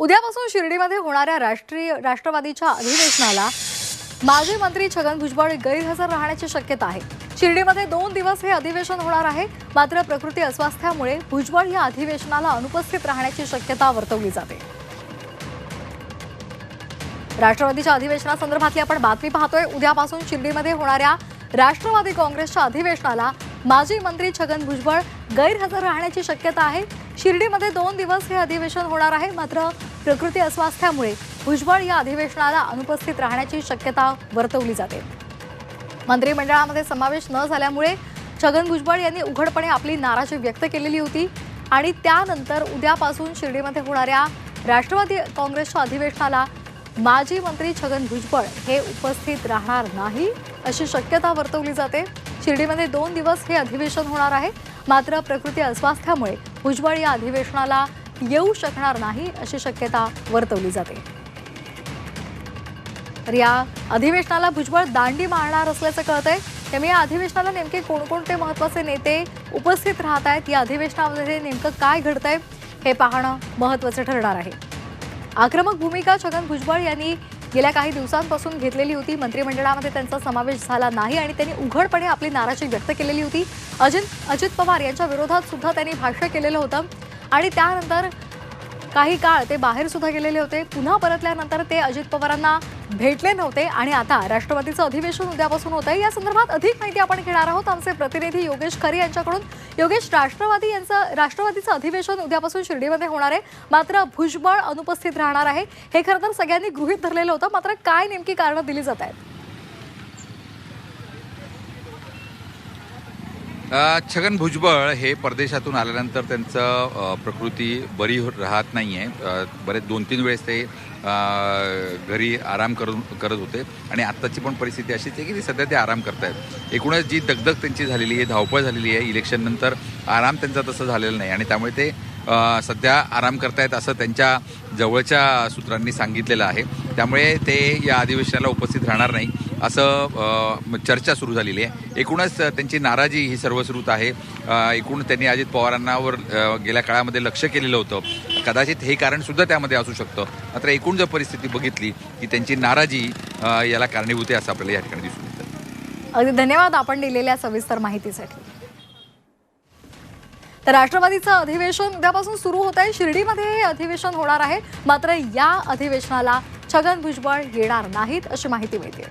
उद्यापासून शिर्डीमध्ये होणाऱ्या राष्ट्रीय राष्ट्रवादीच्या अधिवेशनाला माजी मंत्री छगन भुजबळ गैरहजर राहण्याची शक्यता आहे. शिर्डीमध्ये दोन दिवस हे अधिवेशन होणार आहे. मात्र प्रकृती अस्वास्थ्यामुळे भुजबळ या अधिवेशनाला अनुपस्थित राहण्याची शक्यता वर्तवली जाते. राष्ट्रवादीच्या अधिवेशनासंदर्भातली आपण बातमी पाहतोय. उद्यापासून शिर्डीमध्ये होणाऱ्या राष्ट्रवादी काँग्रेसच्या अधिवेशनाला माजी मंत्री छगन भुजबळ गैरहजर राहण्याची शक्यता आहे. शिर्डीमध्ये दोन दिवस हे अधिवेशन होणार आहे. मात्र प्रकृती अस्वास्थ्यामुळे भुजबळ या अधिवेशनाला अनुपस्थित राहण्याची शक्यता वर्तवली जाते. मंत्रिमंडळामध्ये समावेश न झाल्यामुळे छगन भुजबळ यांनी उघडपणे आपली नाराजी व्यक्त केलेली होती आणि त्यानंतर उद्यापासून शिर्डीमध्ये होणाऱ्या राष्ट्रवादी काँग्रेसच्या अधिवेशनाला माजी मंत्री छगन भुजबळ हे उपस्थित राहणार नाही अशी शक्यता वर्तवली जाते. शिर्डीमध्ये दोन दिवस हे अधिवेशन होणार आहे. मात्र प्रकृती अस्वास्थ्यामुळे भुजबळ या अधिवेशनाला येऊ शकणार नाही अशी शक्यता वर्तवली जाते. तर या अधिवेशनाला भुजबळ दांडी मारणार असल्याचं कळतंय. त्यामुळे या अधिवेशनाला नेमके कोणकोणते महत्त्वाचे नेते उपस्थित राहत आहेत? या अधिवेशनामध्ये नेमकं काय घडतंय? हे पाहणं महत्वाचं ठरणार आहे. आक्रमक भूमिका छगन भुजबळ यांनी गेल्या काही दिवसांपासून घेतलेली होती. मंत्रिमंडळामध्ये त्यांचा समावेश झाला नाही आणि त्यांनी उघडपणे आपली नाराजी व्यक्त केलेली होती. अजित अजित पवार यांच्या विरोधात सुद्धा त्यांनी भाष्य केलेलं होतं. आणि त्यानंतर काही काळ ते बाहेर सुद्धा गेलेले होते. पुन्हा परतल्यानंतर ते अजित पवारांना भेटले नव्हते आणि आता राष्ट्रवादीचं अधिवेशन उद्यापासून होत आहे या संदर्भात अधिक माहिती आपण घेणार आहोत. आमचे प्रतिनिधी योगेश खरे यांच्याकडून. योगेश राष्ट्रवादी यांचं राष्ट्रवादीचं अधिवेशन उद्यापासून शिर्डीमध्ये होणार आहे. मात्र भुजबळ अनुपस्थित राहणार आहे. हे खरं तर सगळ्यांनी गृहित धरलेलं होतं. मात्र काय नेमकी कारणं दिली जात आहेत? छगन भुजबळ हे परदेशातून आल्यानंतर त्यांचं प्रकृती बरी हो-, राहत नाही आहे बरेच दोन तीन वेळेस ते घरी आराम करून करत होते. आणि आत्ताची पण परिस्थिती अशीच आहे की ते सध्या ते आराम करतायत. एकूणच जी दगदग त्यांची झालेली आहे धावपळ झालेली आहे इलेक्शननंतर आराम त्यांचा तसं झालेला नाही. आणि त्यामुळे ते सध्या आराम करतायत असं त्यांच्या जवळच्या सूत्रांनी सांगितलेलं आहे. त्यामुळे ते या अधिवेशनाला उपस्थित राहणार नाही. असं चर्चा सुरू झालेली आहे. एकूणच त्यांची नाराजी ही सर्वश्रुत आहे. एकूण त्यांनी अजित पवारांनावर गेल्या काळामध्ये लक्ष केलेलं होतं. कदाचित हे कारण सुद्धा त्यामध्ये असू शकतं. मात्र एकूण जर परिस्थिती बघितली की त्यांची नाराजी याला कारणीभूत आहे असं आपल्याला या ठिकाणी दिसून येतं. अगदी धन्यवाद आपण दिलेल्या सविस्तर माहितीसाठी. तर राष्ट्रवादीचं अधिवेशन उद्यापासून सुरू होत आहे. शिर्डीमध्ये हे अधिवेशन होणार आहे. मात्र या अधिवेशनाला छगन भुजबळ येणार नाहीत अशी माहिती मिळते.